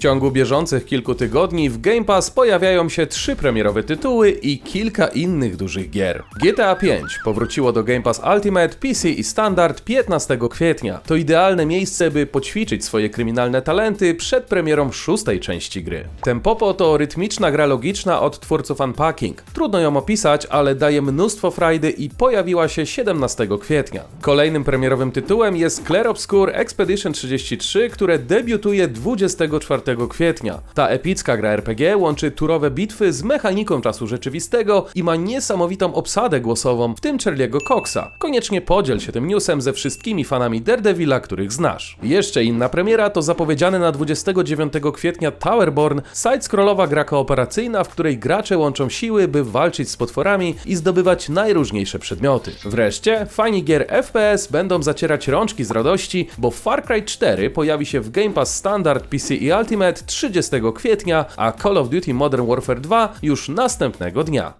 W ciągu bieżących kilku tygodni w Game Pass pojawiają się trzy premierowe tytuły i kilka innych dużych gier. GTA V powróciło do Game Pass Ultimate, PC i Standard 15 kwietnia. To idealne miejsce, by poćwiczyć swoje kryminalne talenty przed premierą szóstej części gry. Tempopo to rytmiczna gra logiczna od twórców Unpacking. Trudno ją opisać, ale daje mnóstwo frajdy i pojawiła się 17 kwietnia. Kolejnym premierowym tytułem jest Clair Obscur Expedition 33, które debiutuje 24 kwietnia. Ta epicka gra RPG łączy turowe bitwy z mechaniką czasu rzeczywistego i ma niesamowitą obsadę głosową, w tym Charlie'ego Coxa. Koniecznie podziel się tym newsem ze wszystkimi fanami Daredevila, których znasz. Jeszcze inna premiera to zapowiedziane na 29 kwietnia Towerborn, side-scrollowa gra kooperacyjna, w której gracze łączą siły, by walczyć z potworami i zdobywać najróżniejsze przedmioty. Wreszcie, fani gier FPS będą zacierać rączki z radości, bo Far Cry 4 pojawi się w Game Pass Standard, PC i Ultimate 30 kwietnia, a Call of Duty Modern Warfare 2 już następnego dnia.